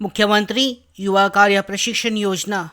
मुख्यमंत्री युवा कार्य प्रशिक्षण योजना.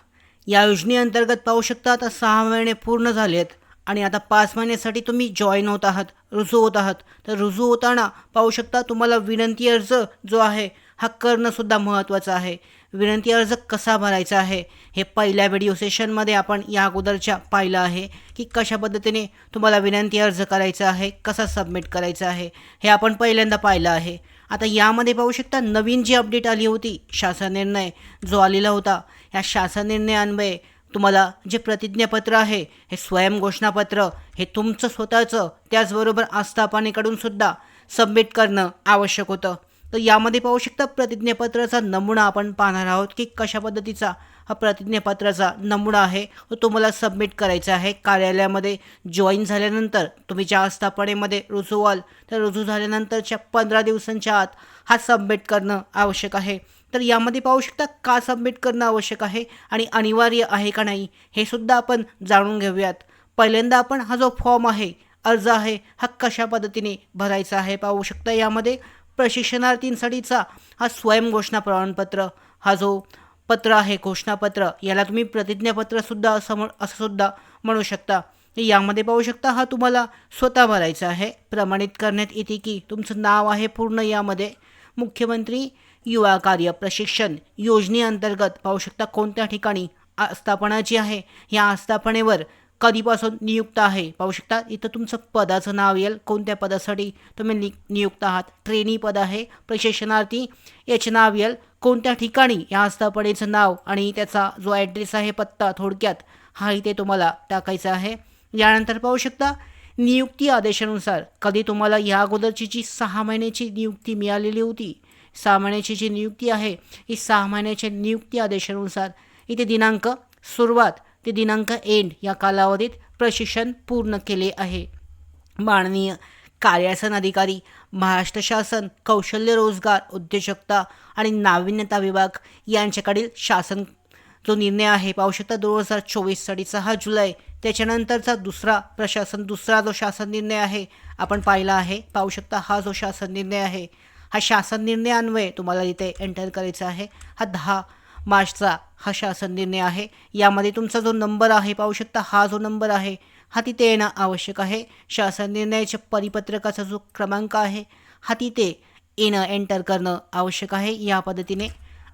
या योजनेअंतर्गत पाहू शकता आता सहा महिने पूर्ण झाले आहेत आणि आता पाच महिन्यासाठी तुम्ही जॉईन होत आहात रुजू होत आहात. तर रुजू होताना पाहू शकता तुम्हाला विनंती अर्ज जो आहे हा करणंसुद्धा महत्त्वाचं आहे. विनंती अर्ज कसा भरायचा आहे हे पहिल्या व्हिडिओ सेशनमध्ये आपण या अगोदरच्या पाहिलं आहे की कशा पद्धतीने तुम्हाला विनंती अर्ज करायचा आहे कसा सबमिट करायचा आहे हे आपण पहिल्यांदा पाहिलं आहे. आता यामध्ये पाहू शकता नवीन जी अपडेट आली होती शासन निर्णय जो आलेला होता या शासन निर्णयान्वये तुम्हाला जे प्रतिज्ञापत्र आहे हे स्वयं घोषणापत्र हे तुमचं स्वतःचं त्याचबरोबर आस्थापनेकडून सुद्धा सबमिट करणं आवश्यक होतं. तर यामध्ये पाहू शकता प्रतिज्ञापत्राचा नमुना आपण पाहणार आहोत की कशा पद्धतीचा हा प्रतिज्ञापत्राचा नमुना आहे. तो तुम्हाला सबमिट करायचा आहे. कार्यालयामध्ये जॉईन झाल्यानंतर तुम्ही ज्या आस्थापनेमध्ये रुजू व्हाल तर रुजू झाल्यानंतरच्या पंधरा दिवसांच्या आत हा सबमिट करणं आवश्यक आहे. तर यामध्ये पाहू शकता का सबमिट करणं आवश्यक आहे आणि अनिवार्य आहे का नाही हे सुद्धा आपण जाणून घेऊयात. पहिल्यांदा आपण हा जो फॉर्म आहे अर्ज आहे हा कशा पद्धतीने भरायचा आहे पाहू शकता. यामध्ये प्रशिक्षणार्थींसाठीचा हा स्वयंघोषणा प्रमाणपत्र हा जो पत्र आहे घोषणापत्र. याला तुम्ही प्रतिज्ञापत्रसुद्धा असं म्हण असं सुद्धा म्हणू शकता. यामध्ये पाहू शकता हा तुम्हाला स्वतः भरायचा आहे. प्रमाणित करण्यात येते की तुमचं नाव आहे पूर्ण यामध्ये. मुख्यमंत्री युवा कार्य प्रशिक्षण योजनेअंतर्गत पाहू शकता कोणत्या ठिकाणी आस्थापना जी आहे या आस्थापनेवर कधीपासून नियुक्त आहे? पाहू शकता इथं तुमचं पदाचं नाव येईल. कोणत्या पदासाठी तुम्ही नि नियुक्त आहात? ट्रेनी पद आहे प्रशिक्षणार्थी याचे नाव येईल. कोणत्या ठिकाणी या आस्थापनेचं नाव आणि त्याचा जो ॲड्रेस आहे पत्ता थोडक्यात हा इथे तुम्हाला टाकायचा आहे. यानंतर पाहू शकता नियुक्ती आदेशानुसार कधी तुम्हाला या अगोदरची जी सहा महिन्याची नियुक्ती मिळालेली होती? सहा महिन्याची जी नियुक्ती आहे ही सहा महिन्याच्या नियुक्ती आदेशानुसार इथे दिनांक सुरुवात ते दिनांक एंड या कालावधीत प्रशिक्षण पूर्ण केले आहे. माननीय कार्यासन अधिकारी महाराष्ट्र शासन कौशल्य रोजगार उद्योजकता आणि नाविन्यता विभाग यांच्याकडील शासन जो निर्णय आहे पाहू शकता दोन हजार चोवीससाठी सहा जुलै त्याच्यानंतरचा दुसरा प्रशासन दुसरा जो शासन निर्णय आहे आपण पाहिला आहे पाहू शकता हा जो शासन निर्णय आहे हा शासन निर्णयान्वये तुम्हाला इथे एंटर करायचा आहे हा दहा मार्चचा हा शासन निर्णय आहे. यामध्ये तुमचा जो नंबर आहे पाहू शकता हा जो नंबर आहे हा तिथे येणं आवश्यक आहे. शासन निर्णयाच्या परिपत्रकाचा जो क्रमांक आहे हा तिथे येणं एंटर करणं आवश्यक आहे या पद्धतीने.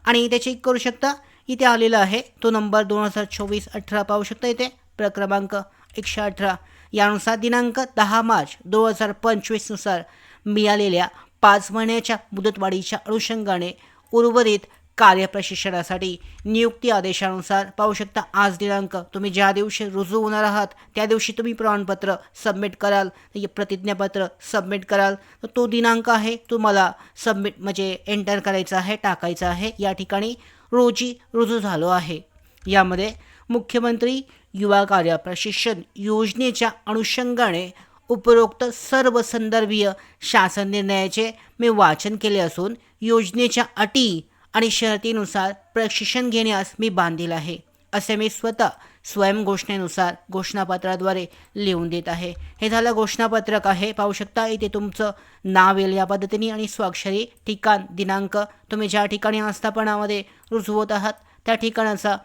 आणि इथे चेक करू शकता इथे आलेला आहे तो नंबर दोन हजार चोवीस अठरा पाहू शकता इथे. प्रक्रमांक एकशे अठरा. यानुसार दिनांक दहा मार्च दोन हजार पंचवीसनुसार मिळालेल्या पाच महिन्याच्या मुदतवाढीच्या अनुषंगाने उर्वरित कार्यप्रशिक्षणासाठी नियुक्ती आदेशानुसार पाहू शकता आज दिनांक. तुम्ही ज्या दिवशी रुजू होणार आहात त्या दिवशी तुम्ही प्रमाणपत्र सबमिट कराल म्हणजे प्रतिज्ञापत्र सबमिट कराल. तर तो दिनांक आहे तुम्हाला सबमिट म्हणजे एंटर करायचा आहे टाकायचा आहे. या ठिकाणी रोजी रुजू झालो आहे. यामध्ये मुख्यमंत्री युवा कार्य प्रशिक्षण योजनेच्या अनुषंगाने उपरोक्त सर्व संदर्भीय शासन निर्णयाचे मी वाचन केले असून योजनेच्या अटी आणि शर्तीनुसार प्रशिक्षण घेण्यास मी बांधील आहे असे मी स्वतः स्वयं घोषणेनुसार घोषणापत्राद्वारे लिहून देत आहे. हे झालं घोषणापत्रक आहे. पाहू शकता इथे तुमचं नाव येईल या पद्धतीने आणि स्वाक्षरी ठिकाण दिनांक. तुम्ही ज्या ठिकाणी आस्थापनामध्ये रुजू होत आहात त्या ठिकाणाचा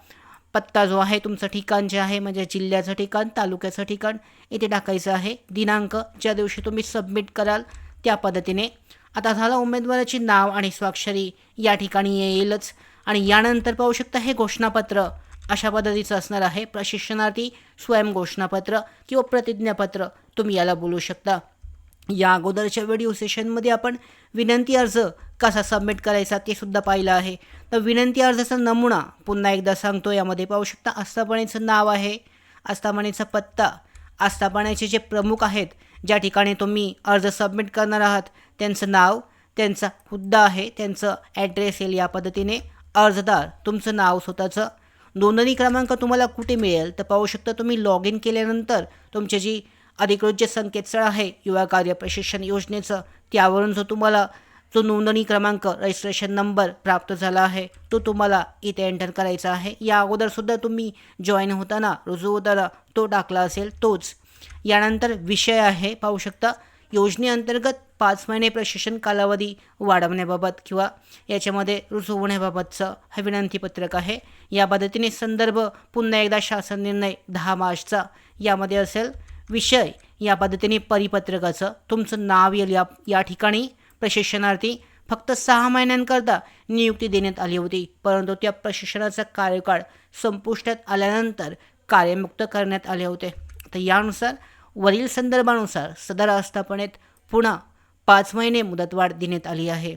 पत्ता जो आहे तुमचं ठिकाण जे आहे म्हणजे जिल्ह्याचं ठिकाण तालुक्याचं ठिकाण इथे टाकायचं आहे. दिनांक ज्या दिवशी तुम्ही सबमिट कराल त्या पद्धतीने आता झालं उमेदवाराची नाव आणि स्वाक्षरी. या ठिकाणी येईलच. आणि यानंतर पाहू शकता हे घोषणापत्र. अशा पद्धतीचं असणार आहे प्रशिक्षणार्थी स्वयं घोषणापत्र किंवा प्रतिज्ञापत्र. तुम्ही याला बोलू शकता. या अगोदरच्या व्हिडिओ सेशनमध्ये आपण विनंती अर्ज कसा सबमिट करायचा ते सुद्धा पाहिलं आहे. तर विनंती अर्जाचा नमुना पुन्हा एकदा सांगतो. यामध्ये पाहू शकता आस्थापनेचं नाव आहे आस्थापनेचा पत्ता आस्थापनेचे जे प्रमुख आहेत ज्या ठिकाणी तुम्ही अर्ज सबमिट करणार आहात त्यांचं नाव त्यांचा हुद्दा आहे त्यांचं ॲड्रेस येईल या पद्धतीने. अर्जदार तुमचं नाव स्वतःचं. नोंदणी क्रमांक तुम्हाला कुठे मिळेल तर पाहू शकता तुम्ही. लॉग इन केल्यानंतर तुमची जी अधिकृत जे संकेतस्थळ आहे युवा कार्य प्रशिक्षण योजनेचं त्यावरून जो तुम्हाला जो नोंदणी क्रमांक रजिस्ट्रेशन नंबर प्राप्त झाला आहे तो तुम्हाला इथे एंटर करायचा आहे. या अगोदरसुद्धा तुम्ही जॉईन होताना रुजू होताना तो टाकला असेल तोच. यानंतर विषय आहे पाहू शकता. योजनेअंतर्गत पाच महिने प्रशिक्षण कालावधी वाढवण्याबाबत किंवा याच्यामध्ये रुजू होण्याबाबतचं हे विनंतीपत्रक आहे. या पद्धतीने संदर्भ पुन्हा एकदा शासन निर्णय दहा मार्चचा यामध्ये असेल. विषय या पद्धतीने परिपत्रकाचं तुमचं नाव येईल या या ठिकाणी. प्रशिक्षणार्थी फक्त सहा महिन्यांकरता नियुक्ती देण्यात आली होती परंतु त्या प्रशिक्षणाचा कार्यकाळ संपुष्टात आल्यानंतर कार्यमुक्त करण्यात आले होते. तर यानुसार वरील संदर्भानुसार सदर आस्थापनेत पुन्हा पाच महिने मुदतवाढ देण्यात आली आहे.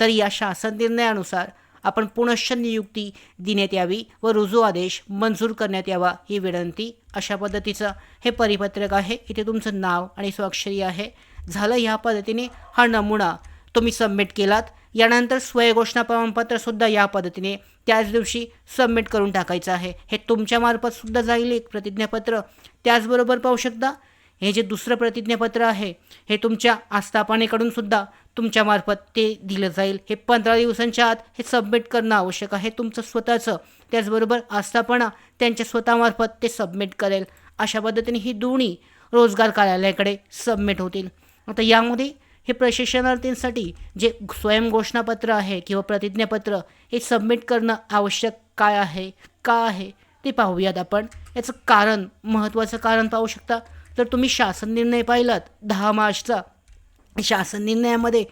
तर या शासन निर्णयानुसार आपण पुनश्च नियुक्ती देण्यात यावी व रुजू आदेश मंजूर करण्यात यावा ही विनंती अशा पद्धतीचं हे परिपत्रक आहे. इथे तुमचं नाव आणि स्वाक्षरी आहे. झालं ह्या पद्धतीने हा नमुना तुम्ही सबमिट केलात. यानंतर स्वयंघोषणा प्रमाणपत्रसुद्धा या पद्धतीने त्याच दिवशी सबमिट करून टाकायचं आहे. हे तुमच्यामार्फतसुद्धा जाईल एक प्रतिज्ञापत्र. त्याचबरोबर पाहू शकता हे जे दुसरं प्रतिज्ञापत्र आहे हे तुमच्या आस्थापनेकडून सुद्धा तुमच्यामार्फत ते दिलं जाईल. हे पंधरा दिवसांच्या आत हे सबमिट करणं आवश्यक आहे. तुमचं स्वतःचं त्याचबरोबर आस्थापना त्यांच्या स्वतःमार्फत ते सबमिट करेल. अशा पद्धतीने ही दोन्ही रोजगार कार्यालयाकडे सबमिट होतील. आता यामध्ये हे प्रशिक्षणार्थींसाठी जे स्वयंघोषणापत्र आहे किंवा प्रतिज्ञापत्र हे सबमिट करणं आवश्यक काय आहे? का आहे? ते पाहूयात आपण. याचं कारण महत्त्वाचं कारण पाहू शकता. तर तुम्ही शासन निर्णय पाहिलात दहा मार्चचा. शासन निर्णयामध्ये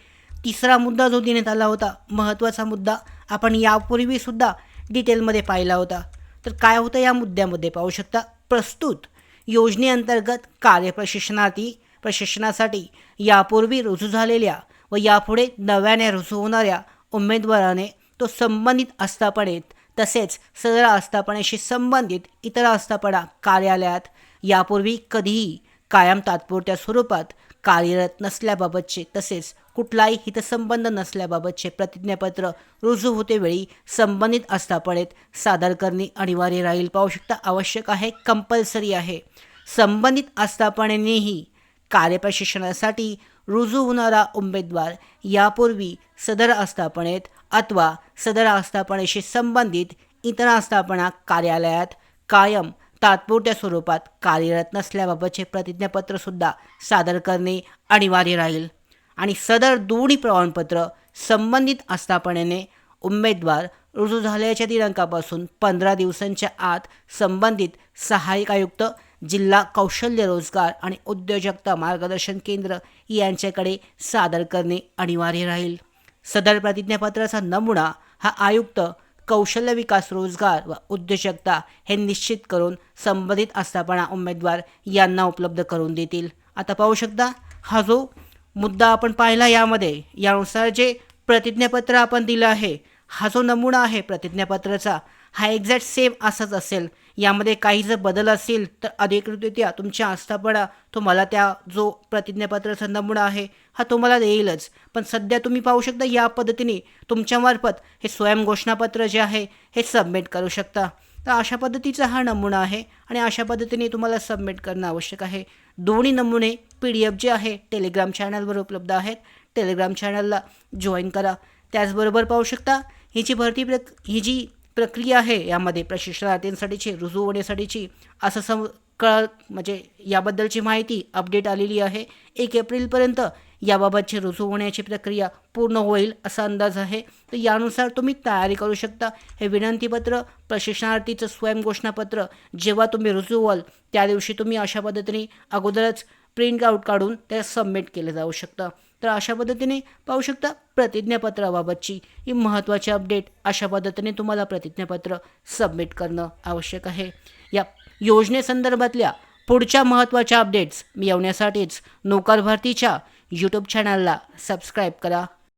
तिसरा मुद्दा जो देण्यात आला होता महत्त्वाचा मुद्दा आपण यापूर्वीसुद्धा डिटेलमध्ये पाहिला होता. तर काय होतं या मुद्द्यामध्ये पाहू शकता. प्रस्तुत योजनेअंतर्गत कार्यप्रशिक्षणार्थी प्रशिक्षणासाठी यापूर्वी रुजू झालेल्या व यापुढे नव्याने रुजू होणाऱ्या उमेदवाराने तो संबंधित आस्थापनेत तसेच सदर आस्थापनेशी संबंधित इतर आस्थापना कार्यालयात यापूर्वी कधीही कायम तात्पुरत्या स्वरूपात कार्यरत नसल्याबाबतचे तसेच कुठलाही हितसंबंध नसल्याबाबतचे प्रतिज्ञापत्र रुजू होते वेळी संबंधित आस्थापनेत सादर करणे अनिवार्य राहील. पाहू शकता आवश्यक आहे कंपल्सरी आहे. संबंधित आस्थापनेनेही कार्यप्रशिक्षणासाठी रुजू होणारा उमेदवार यापूर्वी सदर आस्थापनेत अथवा सदर आस्थापनेशी संबंधित इतर आस्थापना कार्यालयात कायम तात्पुरत्या स्वरूपात कार्यरत नसल्याबाबतचे प्रतिज्ञापत्रसुद्धा सादर करणे अनिवार्य राहील. आणि सदर दोन्ही प्रमाणपत्र संबंधित आस्थापनेने उमेदवार रुजू झाल्याच्या दिनांकापासून पंधरा दिवसांच्या आत संबंधित सहाय्यक आयुक्त जिल्हा कौशल्य रोजगार आणि उद्योजकता मार्गदर्शन केंद्र यांच्याकडे सादर करणे अनिवार्य राहील. सदर प्रतिज्ञापत्राचा नमुना हा आयुक्त कौशल्य विकास रोजगार व उद्योजकता हे निश्चित करून संबंधित आस्थापना उमेदवार यांना उपलब्ध करून देतील. आता पाहू शकता हा जो मुद्दा आपण पाहिला यामध्ये यानुसार जे प्रतिज्ञापत्र आपण दिलं आहे हा जो नमुना आहे प्रतिज्ञापत्राचा हा एक्झॅक्ट सेम असाच असेल. यामध्ये काही जर बदल असेल तर अधिकृतरित्या तुमच्या आस्थापना तुम्हाला त्या जो प्रतिज्ञापत्र नमुना आहे हा तुम्हाला देईलच. पण सध्या तुम्ही पाहू शकता या पद्धतीने तुमच्यामार्फत हे स्वयं घोषणापत्र जे आहे हे सबमिट करू शकता. तर अशा पद्धतीचा हा नमुना आहे आणि अशा पद्धतीने तुम्हाला सबमिट करणं आवश्यक आहे. दोन्ही नमुने पी डी एफ जे आहे टेलिग्राम चॅनलवर उपलब्ध आहेत. टेलिग्राम चॅनलला जॉईन करा. त्याचबरोबर पाहू शकता ही जी भरती प्रक ही जी प्रक्रिया आहे यामध्ये प्रशिक्षणार्थींसाठीची रुजू होण्यासाठीची असं सम कळ म्हणजे याबद्दलची माहिती अपडेट आलेली आहे. एक एप्रिलपर्यंत याबाबतची रुजू होण्याची प्रक्रिया पूर्ण होईल असा अंदाज आहे. तर यानुसार तुम्ही तयारी करू शकता. हे विनंतीपत्र प्रशिक्षणार्थीचं स्वयंघोषणापत्र जेव्हा तुम्ही रुजू व्हाल त्या दिवशी तुम्ही अशा पद्धतीने अगोदरच प्रिंट आऊट काढून ते सबमिट केलं जाऊ शकतं. तर अशा पद्धतीने पाहू शकता प्रतिज्ञापत्राबाबतची ही महत्त्वाची अपडेट. अशा पद्धतीने तुम्हाला प्रतिज्ञापत्र सबमिट करणं आवश्यक आहे. या योजनेसंदर्भातल्या पुढच्या महत्त्वाच्या अपडेट्स मिळवण्यासाठीच नोकर भरतीच्या यूट्यूब चॅनलला सबस्क्राईब करा.